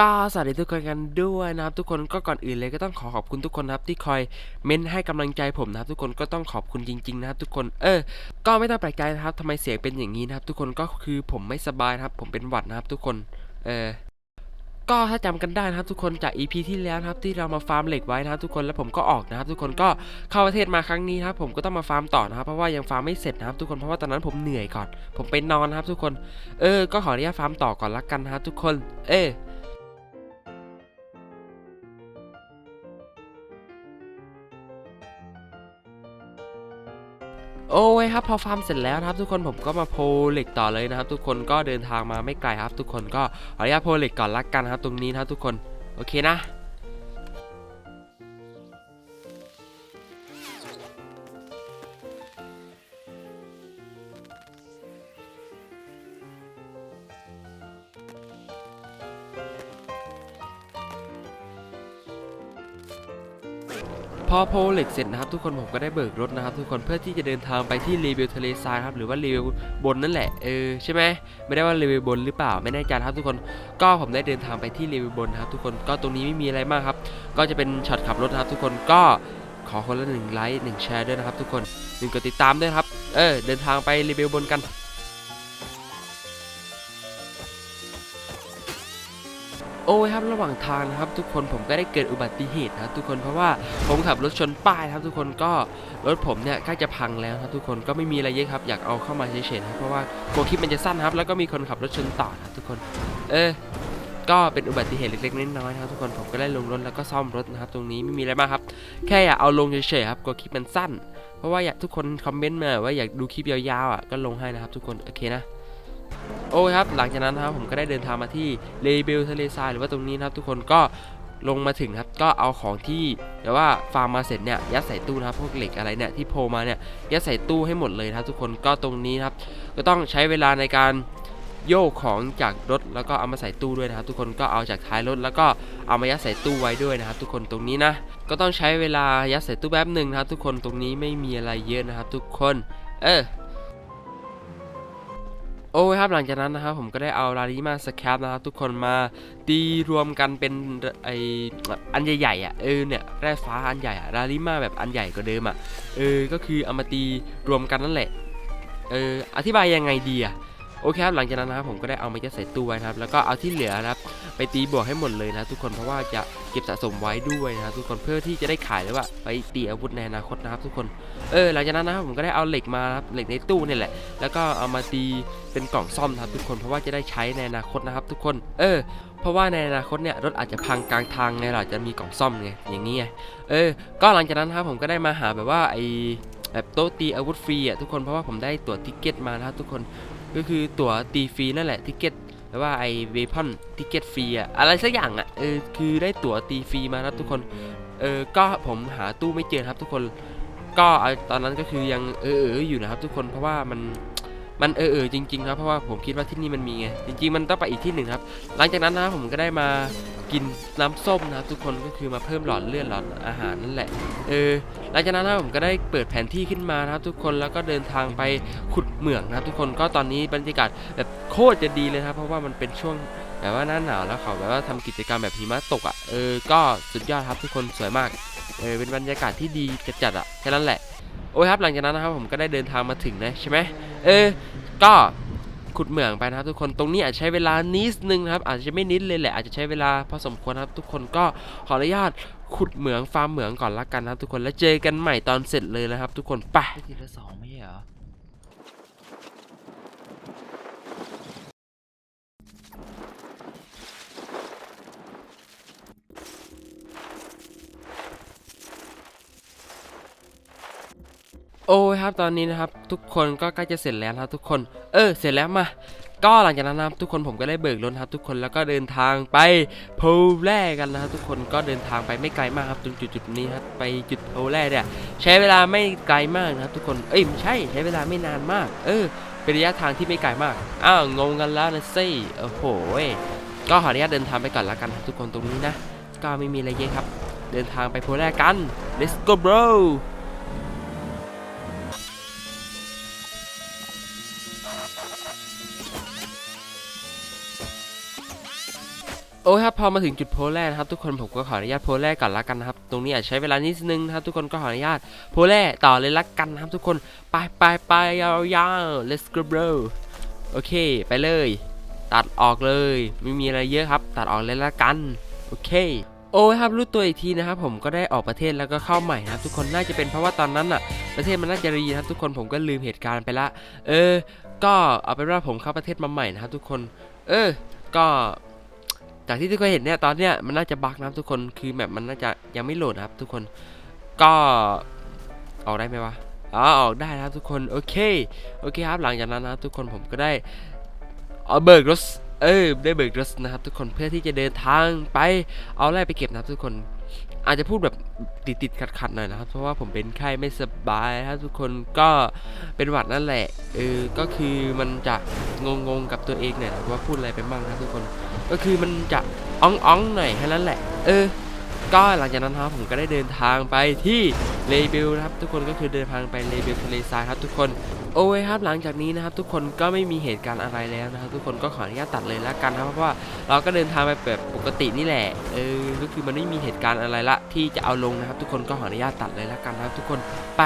ก็สวัสดีทุกคนกันด้วยนะครับทุกคนก็ก่อนอื่นเลยก็ต้องขอขอบคุณทุกคนนะครับที่คอยเม้นให้กำลังใจผมนะครับทุกคนก็ต้องขอบคุณจริงๆนะครับทุกคนเออ ก็ไม่ต้องแปลกใจนะครับทำไมเสียงเป็นอย่างนี้นะครับทุกคนก็คือผมไม่สบายนะครับผมเป็นหวัดนะครับทุกคนเออก็ถ้าจำกันได้นะครับทุกคนจาก EP ที่แล้วนะครับที่เรามาฟาร์มเหล็กไว้นะครับทุกคนแล้วผมก็ออกนะครับทุกคนก็เข้าประเทศมาครั้งนี้นะครับผมก็ต้องมาฟาร์มต่อนะครับเพราะว่ายังฟาร์มไม่เสร็จนะครับทุกคนเพราะว่าตอนนั้นผมเหนื่อยก่อน ผมไปนอนนะครับทุกคน เออ ก็ขออนุญาตฟาร์มต่อก่อนละกันนะครับทุกคน เออ โอ้ยครับพอฟาร์มเสร็จแล้วนะครับ ทุกคนผมก็มาโพลเหล็กต่อเลยนะครับ ทุกคนก็เดินทางมาไม่ไกลครับ ทุกคนก็ขออนุญาตโพลเหล็กก่อนละกันครับ ตรงนี้นะครับทุกคนโอเคนะ อโพลเล็กเสร็จนะครับทุกคนผมก็ได้เบิกรถนะครับ ทุกคนเพื่อที่จะเดินทางไปที่รีวิวทะเลทรายครับหรือว่ารีวิวบนนั่นแหละเออใช่ไหมไม่ได้ว่ารีวิวบนหรือเปล่าไม่แน่ใจครับทุกคนก็ผมได้เดินทางไปที่รีวิวบนนะครับ ทุกคนก็ตรงนี้ไม่มีอะไรมากครับ ก็จะเป็นช็อตขับรถนะครับ ทุกคนก็ขอคนละหนึ่งไลค์หนึ่งแชร์ด้วยนะครับ ทุกคนหนึ่งกดติดตามด้วยครับเออเดินทางไปรีวิวบนกัน โอ้ยครับระหว่างทางนะครับ ทุกคนผมก็ได้เกิดอุบัติเหตุนะครับทุกคนเพราะว่าผมขับรถชนป้ายครับ ทุกคนก็รถผมเนี่ยใกล้จะพังแล้วครับทุกคนก็ไม่มีอะไรเยอะครับ อยากเอาเข้ามาเฉยๆนะครับเพราะว่ากลัวคลิปมันจะสั้นครับ แล้วก็มีคนขับรถชนต่อนะครับทุกคน เออก็เป็นอุบัติเหตุเล็กๆน้อยๆนะครับทุกคนผมก็ได้ลงรถแล้วก็ซ่อมรถนะครับ ตรงนี้ไม่มีอะไรมากครับ แค่อยากเอาลงเฉยๆครับกลัวคลิปมันสั้น เพราะว่าอยากทุกคนคอมเมนต์มาว่าอยากดูคลิปยาวๆอะก็ลงให้นะครับ ทุกคนโอเคนะ โอ้ยครับ หลังจากนั้นนะครับผมก็ได้เดินทางมาที่เลเบลทะเลทรายหรือว่าตรงนี้นะครับทุกคนก็ลงมาถึงครับก็เอาของที่แต่ว่าฟาร์มมาเสร็จเนี่ยยัดใส่ตู้นะครับพวกเหล็กอะไรเนี่ยที่โผล่มาเนี่ยยัดใส่ตู้ให้หมดเลยนะครับทุกคนก็ตรงนี้ครับ ก็ต้องใช้เวลาในการโยกของจากรถแล้วก็เอามาใส่ตู้ด้วยนะครับ ทุกคนก็เอาจากท้ายรถแล้วก็เอามายัดใส่ตู้ไว้ด้วยนะครับ ทุกคนตรงนี้นะก็ต้องใช้เวลายัดใส่ตู้แป๊บหนึ่งนะครับ ทุกคนตรงนี้ไม่มีอะไรเยอะนะครับ ทุกคน เออ โอ้ครับหลังจากนั้นนะครับผมก็ได้เอาลาลิมาสแคปนะครับทุกคนมาตีรวมกันเป็นไออันใหญ่ๆอะเออเนี่ยแร่ฟ้าอันใหญ่อะลาลิมาแบบอันใหญ่กว่าเดิมอะเออก็คือเอามาตีรวมกันนั่นแหละเอออธิบายยังไงดีอะ โอเคครับหลังจากนั้นนะครับผมก็ได้เอามายัดใส่ตู้ไว้นะครับแล้วก็เอาที่เหลือนะครับไปตีบวกให้หมดเลยนะทุกคนเพราะว่าจะเก็บสะสมไว้ด้วยนะทุกคนเพื่อที่จะได้ขายหรือว่าไปตีอาวุธในอนาคตนะครับทุกคนเออหลังจากนั้นนะครับผมก็ได้เอาเหล็กมาครับเหล็กในตู้นี่แหละ แล้วก็เอามาตีเป็นกล่องซ่อมนะครับทุกคนเพราะว่าจะได้ใช้ในอนาคตนะครับ ทุกคน เออเพราะว่าในอนาคตเนี่ยรถอาจจะพังกลางทางไงเราอจะมีกล่องซ่อมไงอย่างนี้ไงเออ ก็หลังจากนั้นนะครับผมก็ได้มาหาแบบว่าไอแบบโต๊ะตีอาวุธฟรีอะทุกคนเพราะว่าผมได้ตั๋วติเกตมานะครับทุกคน ก็คือตั๋วตีฟรีนั่นแหละทิเก็ตแต่ว่าไอเวพอนทิเก็ตฟรีอะอะไรสักอย่างอะเออคือได้ตั๋วตีฟรีมานะครับทุกคนเออก็ผมหาตู้ไม่เจอครับทุกคน ก็ตอนนั้นก็คือยังเออเอออยู่นะครับทุกคนเพราะว่ามัน มันเออเออจริงๆครับเพราะว่าผมคิดว่าที่นี่มันมีไงจริง ๆ มันต้องไปอีกที่หนึ่งครับ หลังจากนั้นนะครับผมก็ได้มากินน้ำส้มนะครับทุกคนก็คือมาเพิ่มหลอดเลือดหลอดอาหารนั่นแหละเออหลังจากนั้นนะครับผมก็ได้เปิดแผนที่ขึ้นมานะครับ ทุกคนแล้วก็เดินทางไปขุดเหมืองนะครับทุกคนก็ตอนนี้บรรยากาศแบบโคตรจะดีเลยครับ เพราะว่ามันเป็นช่วงแบบว่าหน้าหนาวแล้วเขาแบบว่าทำกิจกรรมแบบหิมะตกอะเออก็สุดยอดครับทุกคนสวยมากเออเป็นบรรยากาศที่ดีจัดๆอะแค่นั้นแหละ โอ้ยครับหลังจากนั้นนะครับผมก็ได้เดินทางมาถึงนะใช่ไหมเออ ก็ขุดเหมืองไปนะครับทุกคนตรงนี้อาจจะใช้เวลานิดนึงนะครับ อาจจะไม่นิดเลยแหละอาจจะใช้เวลาพอสมควรนะครับ ทุกคนก็ขออนุญาตขุดเหมืองฟาร์มเหมืองก่อนละกันนะครับ ทุกคนแล้วเจอกันใหม่ตอนเสร็จเลยนะครับ ทุกคนไปทีละสองไม่ใช่เหรอ โอ้ยครับตอนนี้นะครับทุกคนก็ใกล้จะเสร็จแล้วนะครับทุกคน เออเสร็จแล้วมาก็หลังจากนั้นนะครับทุกคนผมก็ได้เบิกรถนครับทุกคนแล้วก็เดินทางไปโพลแรกกันนะครับทุกคนก็เดินทางไปไม่ไกลมากครับตรงจุดจุดๆนี้ครับไปจุดโพลแรกเนี่ยใช้เวลาไม่ไกลมากนะครับทุกคนเอ้ยไม่ใช่ใช้เวลาไม่นานมาก เออเป็นระยะทางที่ไม่ไกลมากอ้าวงงกันแล้วนะสิโอ้โหก็ขออนุญาตเดินทางไปก่อนละกันครับทุกคนตรงนี้นะ ก็ไม่มีอะไรเยอะครับ เดินทางไปโพลแรกกัน let's go bro โอ้ยครับพอมาถึงจุดโพลแรกนะครับทุกคนผมก็ขออนุญาตโพลแรกก่อนละกันนะครับ ตรงนี้อาจใช้เวลานิดนึงนะครับ ทุกคนก็ขออนุญาตโพลแรกต่อเลยละกันนะครับ ทุกคนไปไปไปยาวๆ let's go bro โอเค ไปเลย ตัดออกเลย ไม่มีอะไรเยอะครับ ตัดออกเลยละกันโอเคโอ้ยครับรู้ตัวอีกทีนะครับผมก็ได้ออกประเทศแล้วก็เข้าใหม่นะครับทุกคนน่าจะเป็นเพราะว่าตอนนั้นอะ ประเทศมันน่าจะรีนะครับทุกคนผมก็ลืมเหตุการณ์ไปละ เออ ก็เอาเป็นว่าผมเข้าประเทศมาใหม่นะครับทุกคน เออ ก็ จากที่ทุกคนเห็นเนี่ยตอนเนี้ยมันน่าจะบั๊กนะทุกคนคือแบบมันน่าจะยังไม่โหลดนะครับ ทุกคนก็ออกได้ไหมวะอ๋อออกได้นะครับทุกคนโอเคโอเคครับหลังจากนั้นนะครับทุกคนผมก็ได้เอาเบิกรถเออได้เบิกรถนะครับทุกคนเพื่อที่จะเดินทางไปเอาแร่ไปเก็บนะครับทุกคน อาจจะพูดแบบติดติดขัดๆหน่อยนะครับ เพราะว่าผมเป็นไข้ไม่สบายนะครับทุกคนก็เป็นหวัดนั่นแหละเออก็คือมันจะงงๆกับตัวเองหน่อยนะว่าพูดอะไรไปบ้างนะครับทุกคน ก็คือมันจะอ่องอ่องๆหน่อยแค่นั้นแหละ เออ ก็หลังจากนั้นครับผมก็ได้เดินทางไปที่เลเบลนะครับ ทุกคนก็คือเดินทางไปเลเบลทะเลทรายครับทุกคน โอ้ยครับหลังจากนี้นะครับ ทุกคนก็ไม่มีเหตุการณ์อะไรแล้วนะครับ ทุกคนก็ขออนุญาตตัดเลยแล้วกันนะครับเพราะว่าเราก็เดินทางไปแบบปกตินี่แหละเออก็คือมันไม่มีเหตุการณ์อะไรละที่จะเอาลงนะครับ ทุกคนก็ขออนุญาตตัดเลยแล้วกันนะครับ ทุกคนไป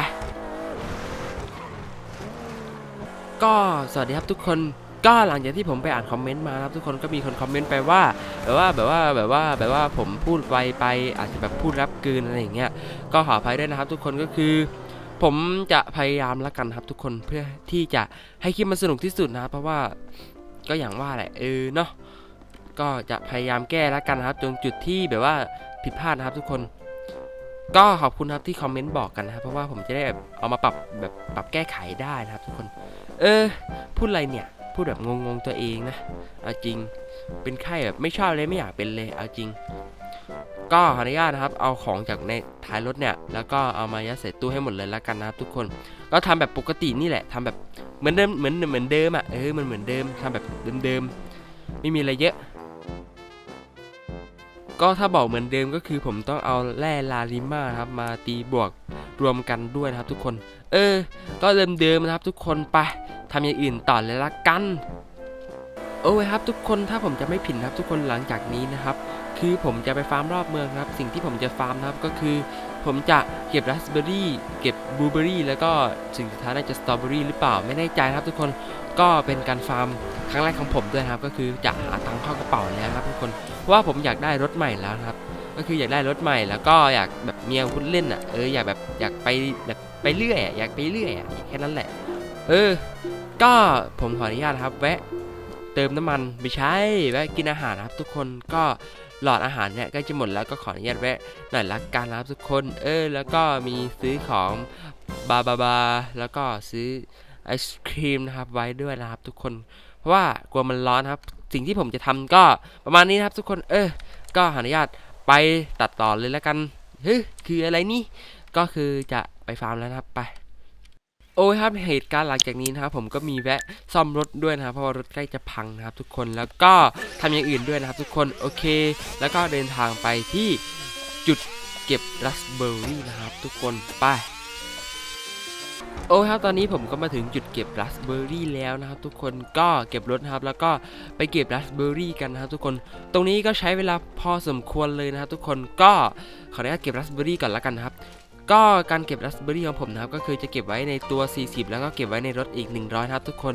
ก็สวัสดีครับทุกคนก็หลังจากที่ผมไปอ่านคอมเมนต์มานะครับทุกคนก็มีคนคอมเมนต์ไปว่าแบบว่าแบบว่าแบบว่าแบบว่าผมพูดไวไปอาจจะแบบพูดรับเกินอะไรอย่างเงี้ยก็ขออภัยด้วยนะครับ ทุกคนก็คือ ผมจะพยายามแล้วกันครับทุกคนเพื่อที่จะให้คลิปมันสนุกที่สุดนะครับเพราะว่าก็อย่างว่าแหละเออเนาะก็จะพยายามแก้แล้วกันครับตรงจุดที่แบบว่าผิดพลาดนะครับทุกคน ก็ขอบคุณครับที่คอมเมนต์บอกกันนะครับเพราะว่าผมจะได้แบบเอามาปรับแบบปรับแก้ไขได้นะครับทุกคน เออ พูดอะไรเนี่ย พูดแบบงงๆตัวเองนะเอาจริง เป็นไข้แบบไม่ชอบเลยไม่อยากเป็นเลยเอาจริง ก็ขออนุญาตนะครับ เอาของจากในท้ายรถเนี่ย แล้วก็เอามายัดใส่ตู้ให้หมดเลยแล้วกันนะครับทุกคน ก็ทำแบบปกตินี่แหละทำแบบเหมือนเดิมเหมือนเหมือนเดิมอะเออมันเหมือนเดิมทำแบบเดิมๆไม่มีอะไรเยอะก็ถ้าบอกเหมือนเดิมก็คือผมต้องเอาแร่ลาลิมาครับมาตีบวกรวมกันด้วยนะครับทุกคน เออ ก็เดิมๆนะครับทุกคนไปทำอย่างอื่นต่อเลยละกันโอ้ยครับทุกคนถ้าผมจะไม่ผิดครับทุกคนหลังจากนี้นะครับ คือผมจะไปฟาร์มรอบเมืองครับ สิ่งที่ผมจะฟาร์มนะครับก็คือ ผมจะเก็บราสเบอร์รี่เก็บบลูเบอร์รี่แล้วก็สิ่งสุดท้ายน่าจะสตรอเบอรี่หรือเปล่าไม่แน่ใจครับ ทุกคนก็เป็นการฟาร์มครั้งแรกของผมด้วยครับ ก็คือจะหาตังค์เข้ากระเป๋าแล้วครับทุกคนเพราะว่าผมอยากได้รถใหม่แล้วครับ ก็คืออยากได้รถใหม่แล้วก็อยากแบบมีอาวุธเล่นอะเอออยากแบบอยากไปแบบ ไปเรื่อยอยากไปเรื่อยอแค่นั้นแหละ เออ ก็ผมขออนุญาตครับ แวะเติมน้ำมันไม่ใช่แวะกินอาหารครับ ทุกคนก็หลอดอาหารเนี่ยกล้จะหมดแล้วก็ขออนุญาตแวะหน่อยละกันนะครับทุกคน เออ แล้วก็มีซื้อของบาบาบาแล้วก็ซื้อไอศครีมนะครับไว้ด้วยนะครับ ทุกคนเพราะว่ากลัวมันร้อนครับ สิ่งที่ผมจะทำก็ประมาณนี้นะครับ ทุกคนเออ ก็ขออนุญาตไปตัดต่อเลยแล้วกันเฮ้ยคืออะไรนี่ ก็คือจะไปฟาร์มแล้วนะครับไปโอ้ยครับเหตุการณ์หลังจากนี้นะครับผมก็มีแวะซ่อมรถด้วยนะครับเพราะว่ารถใกล้จะพังนะครับ ทุกคนแล้วก็ทำอย่างอื่นด้วยนะครับ ทุกคนโอเค แล้วก็เดินทางไปที่จุดเก็บราสเบอร์รี่นะครับ ทุกคนไปโอ้ครับตอนนี้ผมก็มาถึงจุดเก็บราสเบอร์รี่แล้วนะครับ ทุกคนก็เก็บรถนะครับ แล้วก็ไปเก็บราสเบอร์รี่กันนะครับทุกคนตรงนี้ก็ใช้เวลาพอสมควรเลยนะครับ ทุกคนก็ขออนุญาตเก็บราสเบอร์รี่ก่อนละกันนะครับ ก็การเก็บราสเบอร์รี่ของผมนะครับก็คือจะเก็บไว้ในตัว 40 แล้วก็เก็บไว้ในรถอีก 100ครับทุกคน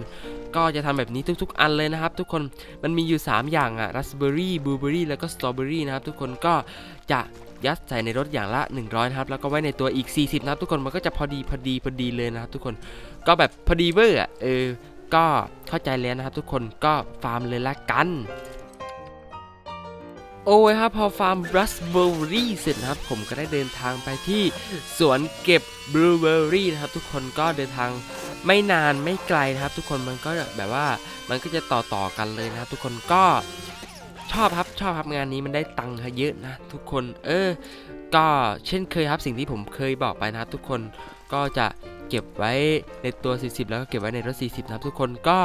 ก็จะทำแบบนี้ทุกๆ อันเลยนะครับ ทุกคนมันมีอยู่ 3 อย่างอะราสเบอร์รี่บลูเบอร์รี่แล้วก็สตรอเบอร์รี่นะครับทุกคนก็จะยัดใส่ในรถอย่างละ 100นะครับแล้วก็ไว้ในตัวอีก 40 นะครับทุกคนมันก็จะพอดีพอดีพอดีเลยนะครับทุกคนก็แบบพอดีเวอร์อะเออก็เข้าใจแล้วนะครับทุกคนก็ฟาร์มเลยละกัน โอ้ยครับพอฟาร์มราสเบอร์รี่เสร็จนะครับ ผมก็ได้เดินทางไปที่สวนเก็บบลูเบอร์รี่นะครับ ทุกคนก็เดินทางไม่นานไม่ไกลนะครับ ทุกคนมันก็แบบว่ามันก็จะต่อต่อกันเลยนะครับ ทุกคนก็ชอบครับชอบครับงานนี้มันได้ตังค์เยอะนะ ทุกคนเออ ก็เช่นเคยครับสิ่งที่ผมเคยบอกไปนะครับ ทุกคนก็จะ เก็บไว้ในตัว 40 แล้วก็เก็บไว้ในรถ 40 นะครับทุกคนก็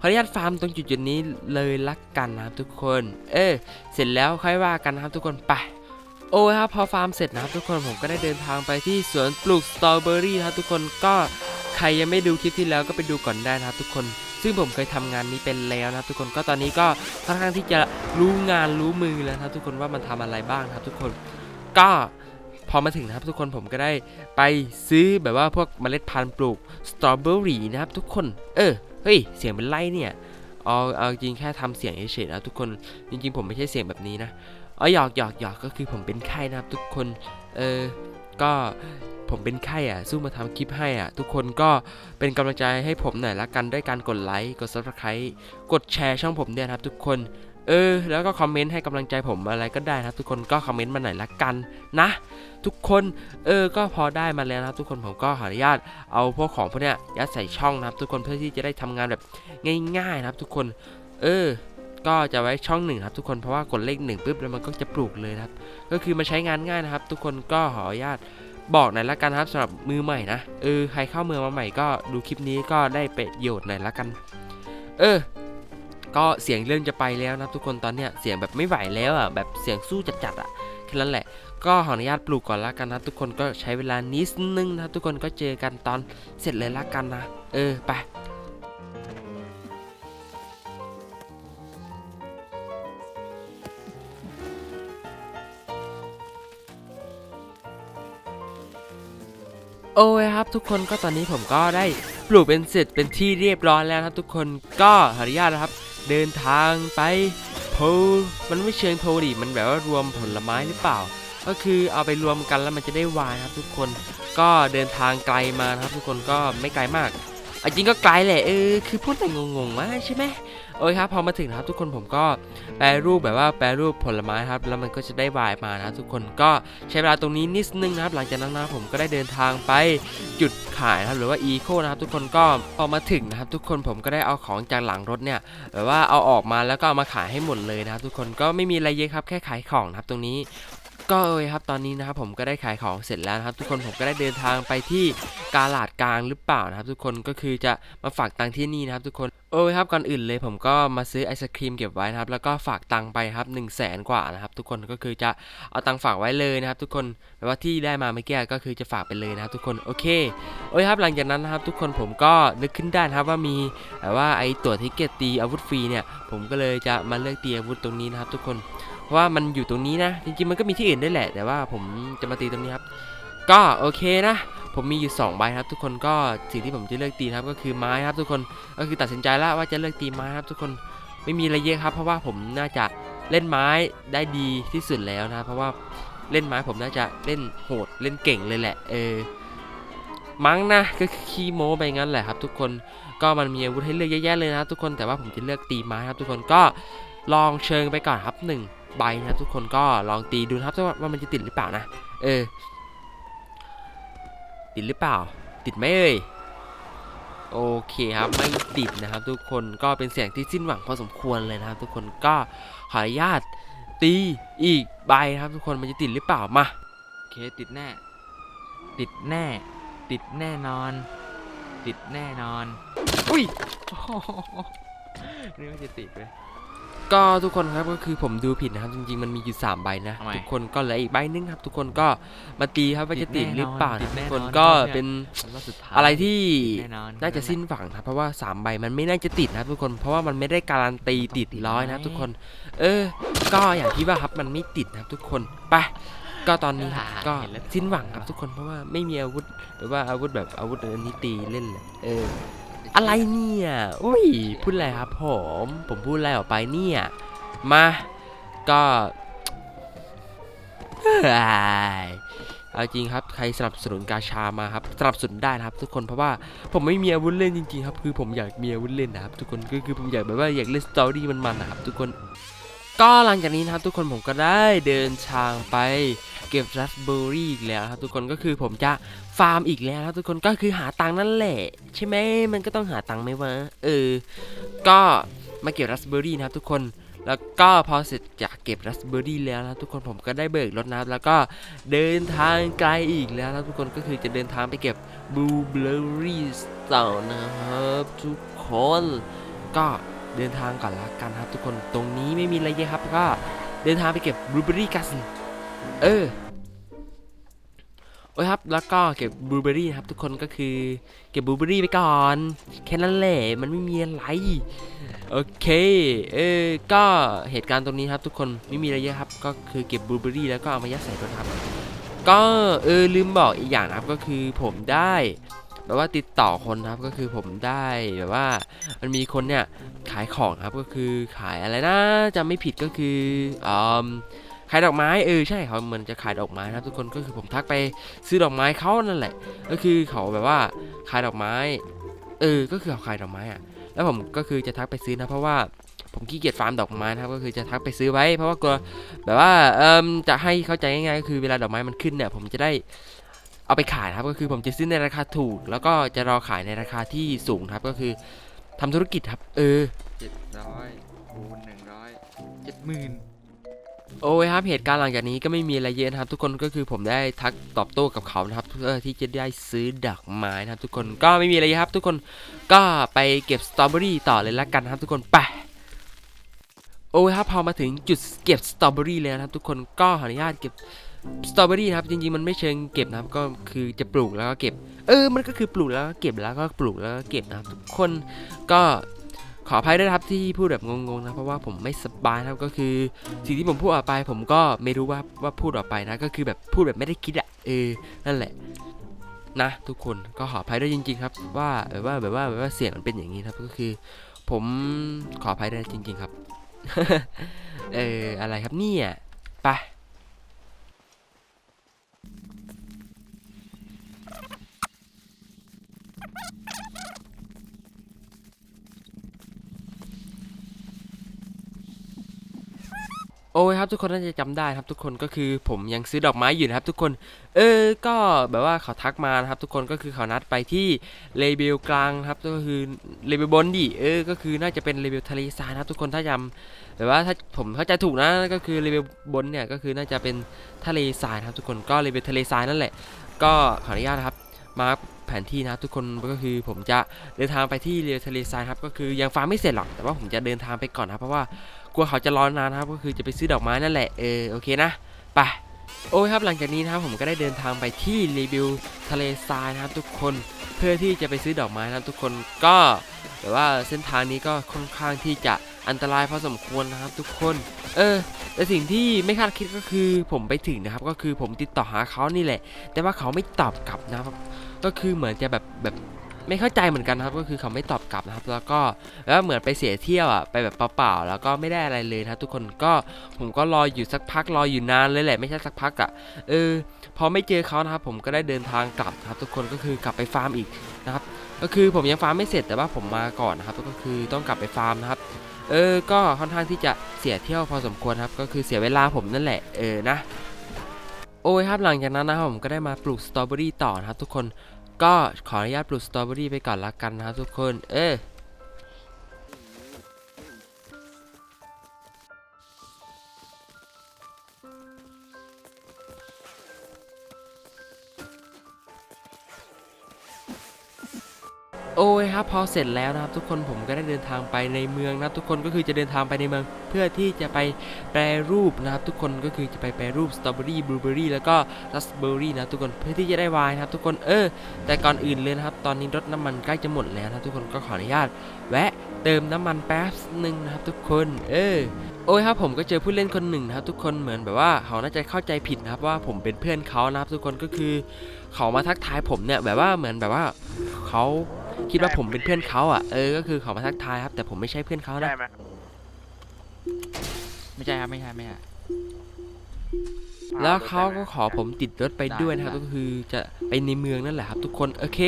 ขออนุญาตฟาร์มตรงจุดๆนี้เลยละกันนะครับทุกคน เออเสร็จแล้วค่อยว่ากันนะครับทุกคนไปโอ้ครับพอฟาร์มเสร็จนะครับทุกคนผมก็ได้เดินทางไปที่สวนปลูกสตรอเบอรี่นะครับทุกคนก็ใครยังไม่ดูคลิปที่แล้วก็ไปดูก่อนได้นะครับทุกคน ซึ่งผมเคยทำงานนี้เป็นแล้วนะครับทุกคนก็ตอนนี้ก็ค่อนข้างที่จะรู้งานรู้มือแล้วนะครับทุกคนว่ามันทำอะไรบ้างนะครับทุกคน ก็ อมาถึงนะครับทุกคนผมก็ได้ไปซื้อแบบว่าพวกเมล็ดพันธุ์ปลูกสตรอเบอรี่นะครับทุกคน เออ เฮ้ย เสียงเป็นไรเนี่ยเอาเอาจริงแค่ทำเสียงเฉยๆนะทุกคนจริงๆ ผมไม่ใช่เสียงแบบนี้นะอ๋อหยอกหยอกหยอกก็คือผมเป็นไข้นะครับทุกคน เออ ก็ผมเป็นไข้อะสู้มาทำคลิปให้อะ ทุกคนก็เป็นกำลังใจให้ผมหน่อยละกันด้วยการกดไลค์กด subscribe กดแชร์ช่องผมด้วยนะครับทุกคน เออ แล้วก็คอมเมนต์ให้กำลังใจผมอะไรก็ได้นะทุกคนก็คอมเมนต์มาหน่อยละกันนะ ทุกคนเออก็พอได้มาแล้วนะทุกคนผมก็ขออนุญาตเอาพวกของพวกเนี้ยยัดใส่ช่องนะครับทุกคนเพื่อที่จะได้ทำงานแบบง่ายๆนะครับทุกคน เออก็จะไว้ช่องหนึ่งครับทุกคนเพราะว่ากดเลขหนึ่งปุ๊บแล้วมันก็จะปลูกเลยครับ ก็คือมันใช้งานง่ายนะครับ ทุกคนก็ขออนุญาตบอกหน่อยละกันครับสำหรับมือใหม่นะเออใครเข้าเมืองมาใหม่ก็ดูคลิปนี้ก็ได้ประโยชน์หน่อยละกัน เออ ก็เสียงเริ่มจะไปแล้วนะทุกคนตอนเนี้ยเสียงแบบไม่ไหวแล้วอะแบบเสียงสู้จัดๆอะแค่นั้นแหละ ก็ขออนุญาตปลูกก่อนละกันนะทุกคนก็ใช้เวลานิดนึงนะทุกคนก็เจอกันตอนเสร็จเลยละกันนะ เออไปโอ้ยครับทุกคนก็ตอนนี้ผมก็ได้ปลูกเป็นเสร็จเป็นที่เรียบร้อยแล้วนะครับทุกคนก็ขออนุญาตนะครับ เดินทางไปโพลมันไม่เชิงโพลดิมันแบบว่ารวมผลไม้หรือเปล่า ก็คือเอาไปรวมกันแล้วมันจะได้วายนะครับทุกคน ก็เดินทางไกลมานะครับทุกคนก็ไม่ไกลมากอจริงก็ไกลแหละเออคือพูดแต่งงๆมากใช่ไหม โอ้ยครับพอมาถึงนะครับทุกคนผมก็แปรรูปแบบว่าแปรรูปผลไม้ครับแล้วมันก็จะได้วายมานะครับทุกคนก็ใช้เวลาตรงนี้นิดนึงนะครับ หลังจากนั้นนะผมก็ได้เดินทางไปจุดขายนะครับหรือว่าอีโคนะครับทุกคนก็พอมาถึงนะครับ ทุกคนผมก็ได้เอาของจากหลังรถเนี่ยแบบว่าเอาออกมาแล้วก็เอามาขายให้หมดเลยนะครับทุกคนก็ไม่มีอะไรเยอะครับแค่ขายของนะครับตรงนี้ ก็เอยครับตอนนี้นะครับผมก็ได้ขายของเสร็จแล้วนะครับ ทุกคนผมก็ได้เดินทางไปที่กาลาดกลางหรือเปล่านะครับ ทุกคนก็คือจะมาฝากตังที่นี่นะครับ ทุกคนโอ้ยครับก่อนอื่นเลยผมก็มาซื้อไอศครีมเก็บไว้นะครับแล้วก็ฝากตังไปครับ1นึ่งแสนกว่านะครับ ทุกคนก็คือจะเอาตังฝากไว้เลยนะครับ ทุกคนแปลว่าที่ได้มาเมื่อกี้ก็คือจะฝากไปเลยนะครับ ทุกคนโอเคโอ้ยครับหลังจากนั้นนะครับ ทุกคนผมก็นึกขึ้นได้นะครับว่ามีแบบว่าไอตัวทิเกตตีอาวุธฟรีเนี่ยผมก็เลยจะมาเลือกตีอาวุธตรงนี้นะครับ ทุกคน เพราะว่ามันอยู่ตรงนี้นะ จริงๆมันก็มีที่อื่นได้แหละ แต่ว่าผมจะมาตีตรงนี้ครับ ก็โอเคนะ ผมมีอยู่2ใบครับ ทุกคนก็สิ่งที่ผมจะเลือกตีครับก็คือไม้ครับ ทุกคนก็คือตัดสินใจแล้วว่าจะเลือกตีไม้ครับ ทุกคนไม่มีอะไรเยอะครับ เพราะว่าผมน่าจะเล่นไม้ได้ดีที่สุดแล้วนะ เพราะว่าเล่นไม้ผมน่าจะเล่นโหดเล่นเก่งเลยแหละเออมั้งนะก็ขี้โม้ไปงั้นแหละครับ ทุกคนก็มันมีอาวุธให้เลือกเยอะแยะเลยนะครับทุกคนแต่ว่าผมจะเลือกตีไม้ครับ ทุกคนก็ลองเชิงไปก่อนครับหนึ่ง ใบนะครับทุกคนก็ลองตีดูนะครับว่ามันจะติดหรือเปล่านะ เออ ติดหรือเปล่า ติดไหมเอ่ยโอเคครับไม่ติดนะครับ ทุกคนก็เป็นเสียงที่สิ้นหวังพอสมควรเลยนะครับ ทุกคนก็ขออนุญาตตีอีกใบนะครับ ทุกคนมันจะติดหรือเปล่ามาโอเคติดแน่ ติดแน่ ติดแน่นอน ติดแน่นอน อุ้ยนี่ไม่จะติดเลย ก็ทุกคนครับก็คือผมดูผิดนะครับจริงๆมันมีอยู่3ใบนะทำไมทุกคนก็เหลืออีกใบนึงครับ ทุกคนก็มาตีครับว่าจะติดหรือเปล่าตินะดแน่ทุกนอนคนก็ติดแน่นอน เป็นรอบสุดท้ายอะไรที่แน่นอน น่าจะสิ้นหวังนะเพราะว่า3ใบมันไม่น่าจะติดนะครับทุกคนเพราะว่ามันไม่ได้การันตีติดร้อยนะครับทุกคน เออ ก็อย่างที่ว่าครับมันไม่ติดนะครับทุกคนไปก็ตอนนี้ครับก็สิ้นหวังครับทุกคนเพราะว่าไม่มีอาวุธหรือว่าอาวุธแบบอาวุธอันนี้ตีเล่นเลยเออ อะไรเนี่ย อุ้ย พูดอะไรครับผม ผมพูดอะไรออกไปเนี่ย มา ก็เอาจริงครับ ใครสนับสนุนกาชามาครับ สนับสนุนได้นะครับทุกคน เพราะว่าผมไม่มีอาวุธเล่นจริงๆครับ คือผมอยากมีอาวุธเล่นนะครับทุกคน ก็คือผมอยากแบบว่าอยากเล่นสตอรี่มันๆนะครับทุกคน ก็หลังจากนี้นะครับทุกคนผมก็ได้เดินทางไป ก็บราสเบอร์รี่อีกแล้วครับทุกคนก็คือผมจะฟาร์มอีกแล้วครับทุกคนก็คือหาตังนั่นแหละ ใช่ไหมมันก็ต้องหาตังไหมวะเออ ก็มาเก็บราสเบอร์รี่นะครับทุกคนแล้วก็พอเสร็จจากเก็บราสเบอร์รี่แล้วนะทุกคนผมก็ได้เบิกรถนะครับแล้วก็เดินทางไกลอีกแล้วนะทุกคนก็คือจะเดินทางไปเก็บบลูเบอร์รี่ต่อนะครับทุกคนก็เดินทางก่อนละกันครับ ทุกคนตรงนี้ไม่มีอะไรเยอะครับก็เดินทางไปเก็บบลูเบอร์รี่กันเออ โอ้ยครับ แล้วก็เก็บบลูเบอรี่นะครับ ทุกคนก็คือเก็บบลูเบอรี่ไปก่อน แค่นั้นแหละ มันไม่มีอะไร โอเค เออก็เหตุการณ์ตรงนี้ครับ ทุกคนไม่มีอะไรเยอะครับ ก็คือเก็บบลูเบอรี่แล้วก็เอามายัดใส่รถครับ ก็เออลืมบอกอีกอย่างนะครับก็คือผมได้แบบว่าติดต่อคนครับก็คือผมได้แบบว่ามันมีคนเนี่ยขายของครับก็คือขายอะไรนะจำไม่ผิดก็คืออืมขายดอกไม้เออใช่เขาเหมือนจะขายดอกไม้นะครับทุกคนก็คือผมทักไปซื้อดอกไม้เขานั่นแหละ ก็คือเขาแบบว่าขายดอกไม้ เออ ก็คือเขาขายดอกไม้อะแล้วผมก็คือจะทักไปซื้อนะเพราะว่าผมขี้เกียจฟาร์มดอกไม้นะครับก็คือจะทักไปซื้อไว้เพราะว่ากลัวแบบว่าเอ่มจะให้เข้าใจง่ายๆก็คือเวลาดอกไม้มันขึ้นเนี่ย ผมจะได้เอาไปขายครับก็คือผมจะซื้อในราคาถูก แล้วก็จะรอขายในราคาที่สูงครับก็คือทำธุรกิจครับ เออเจ็ดร้อยคูณหนึ่งร้อยเจ็ดหมื่น โอ้ยครับเหตุการณ์หลังจากนี้ก็ไม่มีอะไรเยอะนะครับ ทุกคนก็คือผมได้ทักตอบโต้กับเขานะครับเพื่อที่จะได้ซื้อดอกไม้นะครับ ทุกคนก็ไม่มีอะไรครับ ทุกคนก็ไปเก็บสตรอเบอรี่ต่อเลยละกันนะครับ ทุกคนไปโอ้ยครับพอมาถึงจุดเก็บสตรอเบอรี่แล้วนะครับ ทุกคนก็ขออนุญาตเก็บสตรอเบอรี่นะครับจริงๆมันไม่เชิงเก็บนะครับก็คือจะปลูกแล้วก็เก็บ เออมันก็คือปลูกแล้วก็เก็บแล้วก็ปลูกแล้วก็เก็บนะครับทุกคนก็ ขออภัยด้วยครับที่พูดแบบงงๆนะเพราะว่าผมไม่สบายครับก็คือสิ่งที่ผมพูดออกไป ผมก็ไม่รู้ว่าว่าพูดออกไปนะก็คือแบบพูดแบบไม่ได้คิดอะเออนั่นแหละนะ ทุกคนก็ขออภัยด้วยจริง ๆ ครับ ว่าแบบว่าแบบว่าแบบว่าเสียงมันเป็นอย่างนี้ครับก็คือ ผมขออภัยด้วยจริง ๆ ครับ เอออะไรครับเนี่ยไป โอ้ยครับทุกคนน่าจะจำได้ครับทุกคนก็คือผมยังซื้อดอกไม้อยู่นะครับทุกคน เออก็แบบว่าเขาทักมานะครับ ทุกคนก็คือเขานัดไปที่เลเบลกลางครับก็คือเลเบลบนดิเออก็คือน่าจะเป็นเลเบลทะเลทรายนะครับ ทุกคนถ้าจำแบบว่าถ้าผมเข้าใจถูกนะก็คือเลเบลบนเนี่ยก็คือน่าจะเป็นทะเลทรายนะครับทุกคนก็เลเบลทะเลทรายนั่นแหละ ก็ขออนุญาตนะครับมา แผนที่นะครับทุกคนก็คือผมจะเดินทางไปที่เลเบลทะเลทรายครับก็คือยังฟาร์มไม่เสร็จหรอกแต่ว่าผมจะเดินทางไปก่อนนะครับเพราะว่ากลัวเขาจะรอนานนะครับก็คือจะไปซื้อดอกไม้นั่นแหละเออโอเคนะไปโอ้ยครับหลังจากนี้นะครับผมก็ได้เดินทางไปที่รีวิวทะเลทรายนะครับทุกคนเพื่อที่จะไปซื้อดอกไม้นะครับทุกคนก็แบบว่าเส้นทางนี้ก็ค่อนข้างที่จะอันตรายพอสมควรนะครับทุกคน เออ แต่สิ่งที่ไม่คาดคิดก็คือผมไปถึงนะครับ ก็คือผมติดต่อหาเขานี่แหละ แต่ว่าเขาไม่ตอบกลับนะครับ ก็คือเหมือนจะแบบแบบไม่เข้าใจเหมือนกันครับ ก็คือเขาไม่ตอบกลับนะครับ แล้วก็แล้วเหมือนไปเสียเที่ยวอะไปแบบเปล่าๆแล้วก็ไม่ได้อะไรเลยนะทุกคนก็ผมก็รออยู่สักพักรออยู่นานเลยแหละไม่ใช่สักพักอะเออพอไม่เจอเขานะครับ ผมก็ได้เดินทางกลับครับ ทุกคนก็คือกลับไปฟาร์มอีกนะครับ ก็คือผมยังฟาร์มไม่เสร็จแต่ว่าผมมาก่อนนะครับก็คือต้องกลับไปฟาร์มนะครับ เออก็ค่อนข้างที่จะเสียเที่ยวพอสมควรครับ ก็คือเสียเวลาผมนั่นแหละเออนะโอ้ยครับหลังจากนั้นนะครับผมก็ได้มาปลูกสตรอเบอรี่ต่อนะครับทุกคน ก็ขออนุญาตปลูกสตรอเบอรี่ไปก่อนละกันนะครับทุกคน เออ โอ้ยครับพอเสร็จแล้วนะครับทุกคนผมก็ได้เดินทางไปในเมืองนะครับทุกคนก็คือจะเดินทางไปในเมืองเพื่อที่จะไปแปรรูปนะครับทุกคนก็คือจะไปแปรรูปสตรอเบอรี่บลูเบอรี่แล้วก็ราสเบอรี่นะทุกคนเพื่อที่จะได้วน์นะครับทุกคนเออ แต่ก่อนอื่นเลยนะครับตอนนี้รถน้ำมันใกล้จะหมดแล้วนะทุกคนก็ขออนุญาต แวะเติมน้ำมันแป๊บหนึ่งนะครับทุกคนเออโอ้ยครับผมก็เจอผู้เล่นคนหนึ่งนะครับทุกคนเหมือนแบบว่าเขาน่าจะเข้าใจผิดนะครับว่าผมเป็นเพื่อนเขานะครับทุกคนก็คือ เขามาทักทายผมเนี่ยแบบว่าเหมือนแบบว่าเขา คิดว่าผมเป็นเพื่อนเขาอะเออก็คือเขามาทักทายครับ แต่ผมไม่ใช่เพื่อนเขานะ ได้ไหมไม่ใช่ครับไม่ใช่ไม่ใช่ แล้วเขาก็ขอผมติดรถไปด้วยนะครับ ได้ ก็คือจะไปในเมืองนั่นแหละครับ ทุกคนโอเค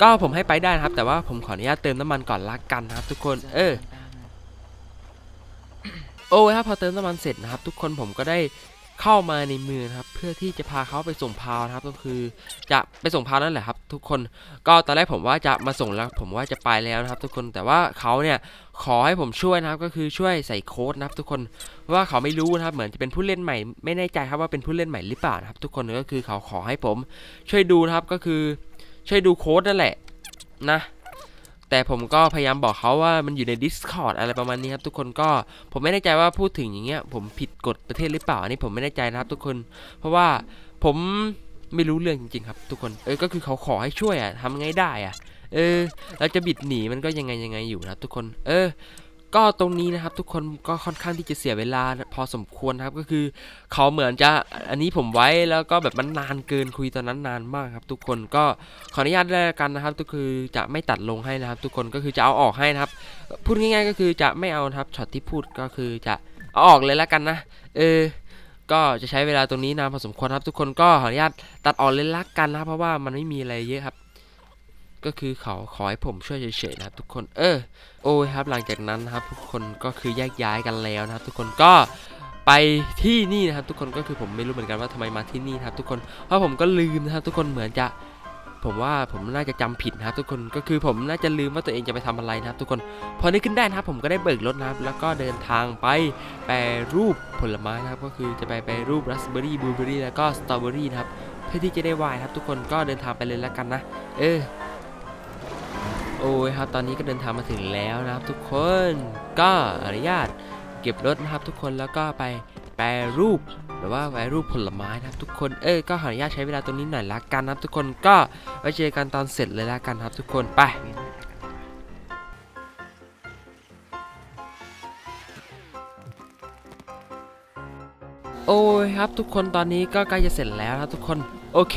ก็ผมให้ไปได้นะครับ แต่ว่าผมขออนุญาตเติมน้ำมันก่อนละกันนะครับ ทุกคนเออ โอ้ยครับพอเติมน้ำมันเสร็จนะครับ ทุกคนผมก็ได้ เข้ามาในเมืองครับ เพื่อที่จะพาเขาไปส่งพาวนะครับ ก็คือจะไปส่งพาวนั่นแหละครับ ทุกคนก็ตอนแรกผมว่าจะมาส่งแล้ว ผมว่าจะไปแล้วนะครับ ทุกคนแต่ว่าเขาเนี่ยขอให้ผมช่วยนะครับ ก็คือช่วยใส่โค้ดนะครับทุกคนว่าเขาไม่รู้นะครับ เหมือนจะเป็นผู้เล่นใหม่ ไม่แน่ใจครับว่าเป็นผู้เล่นใหม่หรือเปล่านะครับ ทุกคนก็คือเขาขอให้ผม ช่วยดูนะครับก็คือ ช่วยดูโค้ดนั่นแหละนะ แต่ผมก็พยายามบอกเขาว่ามันอยู่ใน Discord อะไรประมาณนี้ครับทุกคนก็ผมไม่แน่ใจว่าพูดถึงอย่างเงี้ยผมผิดกฎประเทศหรือเปล่าอันนี้ผมไม่แน่ใจนะครับทุกคน เพราะว่าผมไม่รู้เรื่องจริงๆครับ ทุกคนเออก็คือเขาขอให้ช่วยอะทำไงได้อะเออเราจะบิดหนีมันก็ยังไงยังไงอยู่นะครับทุกคน เออ ก็ตรงนี้นะครับทุกคนก็ค่อนข้างที่จะเสียเวลาพอสมควรครับก็คือเขาเหมือนจะอันนี้ผมไว้แล้วก็แบบมันนานเกินคุยตอนนั้นนานมากครับทุกคนก็ขออนุญาตแล้วกันนะครับก็คือจะไม่ตัดลงให้นะครับ ทุกคนก็คือจะเอาออกให้นะครับ พูดง่าย ๆ ก็คือจะไม่เอาครับช็อตที่พูดก็คือจะเอาออกเลยแล้วกันนะ เออก็จะใช้เวลาตรงนี้นานพอสมควรครับ ทุกคนก็ขออนุญาตตัดออกเลยละกันนะครับเพราะว่ามันไม่มีอะไรเยอะครับ ก็คือเขาขอให้ผมช่วยเฉยๆนะครับทุกคน เออ โอ้ยครับ หลังจากนั้นนะครับทุกคนก็คือแยกย้ายกันแล้วนะครับ ทุกคนก็ไปที่นี่นะครับทุกคนก็คือผมไม่รู้เหมือนกันว่าทำไมมาที่นี่นะครับทุกคนเพราะผมก็ลืมนะครับทุกคนเหมือนจะผมว่าผมน่าจะจำผิดนะครับ ทุกคนก็คือผมน่าจะลืมว่าตัวเองจะไปทำอะไรนะครับ ทุกคนพอนึกขึ้นได้นะครับผมก็ได้เบิกรถนะครับ แล้วก็เดินทางไปแปรรูปผลไม้นะครับ ก็คือจะไปแปรรูปราสเบอร์รี่บลูเบอร์รี่แล้วก็สตรอเบอร์รี่นะครับเพื่อที่จะได้วน์ครับ ทุกคนก็เดินทางไปเลยแล้วกันนะ เออ โอ้ยครับตอนนี้ก็เดินทางมาถึงแล้วนะครับทุกคนก็อนุญาตเก็บรถนะครับทุกคนแล้วก็ไปแปรรูปหรือว่าแปรรูปผลไม้นะครับทุกคนเออก็ขออนุญาตใช้เวลาตรงนี้หน่อยละกันนะครับทุกคนก็ไว้เจอกันตอนเสร็จเลยละกันครับทุกคนไป โอ้ยครับทุกคนตอนนี้ก็ใกล้จะเสร็จแล้วนะครับทุกคนโอเค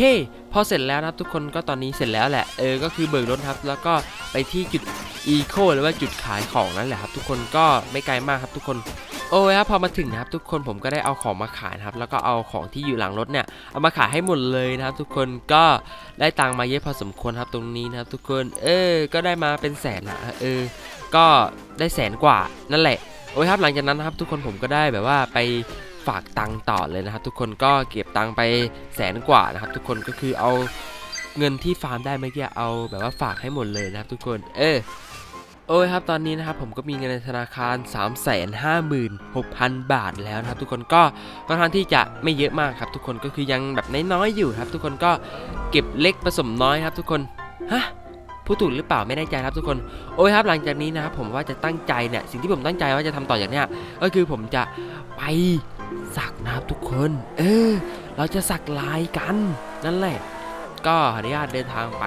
พอเสร็จแล้วนะครับทุกคนก็ตอนนี้เสร็จแล้วแหละเออก็คือเบิกรถครับแล้วก็ไปที่จุดอีโคหรือว่าจุดขายของนั่นแหละครับ ทุกคนก็ไม่ไกลมากครับทุกคนโอ้ยครับพอมาถึงนะครับทุกคนผมก็ได้เอาของมาขายนะครับแล้วก็เอาของที่อยู่หลังรถเนี่ยเอามาขายให้หมดเลยนะครับ ทุกคนก็ได้ตังมาเยอะพอสมควรครับตรงนี้นะครับ ทุกคนเออก็ได้มาเป็นแสนนะเออ ก็ได้แสนกว่านั่นแหละโอ้ยครับหลังจากนั้นนะครับทุกคนผมก็ได้แบบว่าไป ฝากตังต่อเลยนะครับ ทุกคนก็เก็บตังไปแสนกว่านะครับ ทุกคนก็คือเอาเงินที่ฟาร์มได้เมื่อกี้เอาแบบว่าฝากให้หมดเลยนะครับ ทุกคน เออโอ้ยครับตอนนี้นะครับผมก็มีเงินในธนาคาร 3 5 6 0 0 0 บาทแล้วนะครับ ทุกคนก็ค่อนข้างที่จะไม่เยอะมากครับ ทุกคนก็คือยังแบบน้อยๆอยู่ครับ ทุกคนก็เก็บเล็กผสมน้อยครับ ทุกคนฮะพูดถูกหรือเปล่าไม่แน่ใจครับทุกคนโอ้ยครับหลังจากนี้นะครับผมว่าจะตั้งใจเนี่ยสิ่งที่ผมตั้งใจว่าจะทำต่อจากเนี้ยก็คือผมจะไป สักนะครับทุกคน เออ เราจะสักลายกัน นั่นแหละ ก็ขออนุญาตเดินทางไป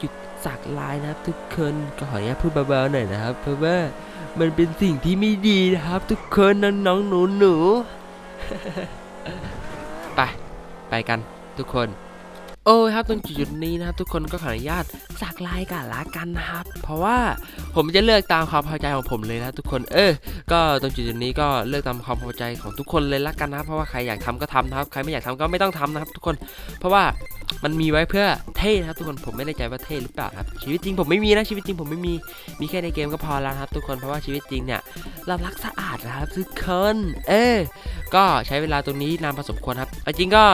จุดสักลายนะครับทุกคนก็ขออนุญาตพูดเบาๆหน่อยนะครับ เพราะว่ามันเป็นสิ่งที่ไม่ดีนะครับ ทุกคนน้องๆหนูๆไปไปกันทุกคน โอ้ยครับตรงจุดนี้นะครับทุกคนก็ขออนุญาตสักลายกันละกันนะครับ เพราะว่าผมจะเลือกตามความพอใจของผมเลยนะทุกคนเออ ก็ตรงจุดนี้ก็เลือกตามความพอใจของทุกคนเลยละกันนะครับเพราะว่าใครอยากทำก็ทำนะครับ ใครไม่อยากทำก็ไม่ต้องทำนะครับ ทุกคน เพราะว่ามันมีไว้เพื่อเท่นะครับทุกคนผมไม่แน่ใจว่าเท่หรือเปล่าครับชีวิตจริงผมไม่มีนะชีวิตจริงผมไม่มีมีแค่ในเกมก็พอแล้วนะครับ ทุกคนเพราะว่าชีวิตจริงเนี่ยเรารักสะอาดนะครับทุกคนเออก็ใช้เวลาตรงนี้นานพอสมควรครับเอาจริงก็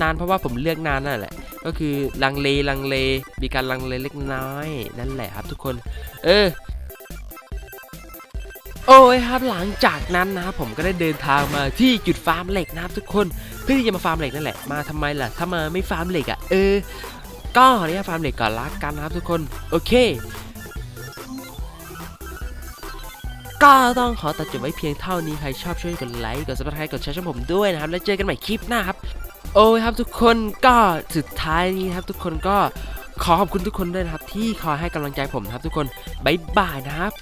นานเพราะว่าผมเลือกนานนั่นแหละ ก็คือลังเลลังเล มีการลังเลเล็กน้อย นั่นแหละครับทุกคน เออ โอ้ยครับหลังจากนั้นนะครับผมก็ได้เดินทางมาที่จุดฟาร์มเหล็กนะครับทุกคน เพื่อที่จะมาฟาร์มเหล็กนั่นแหละ มาทำไมล่ะ ถ้ามาไม่ฟาร์มเหล็กอะ เออ ก็ขออนุญาตฟาร์มเหล็กก่อนละกันนะครับทุกคน โอเคก็ต้องขอตัดจบไว้เพียงเท่านี้ ใครชอบช่วยกดไลค์ กดซับสไครต์กดแชร์ช่องผมด้วยนะครับ แล้วเจอกันใหม่คลิปหน้าครับ โอ้ยครับทุกคนก็สุดท้ายนี้ครับ ทุกคนก็ขอขอบคุณทุกคนด้วยนะครับ ที่คอยให้กำลังใจผมครับ ทุกคนบ๊ายบายนะครับ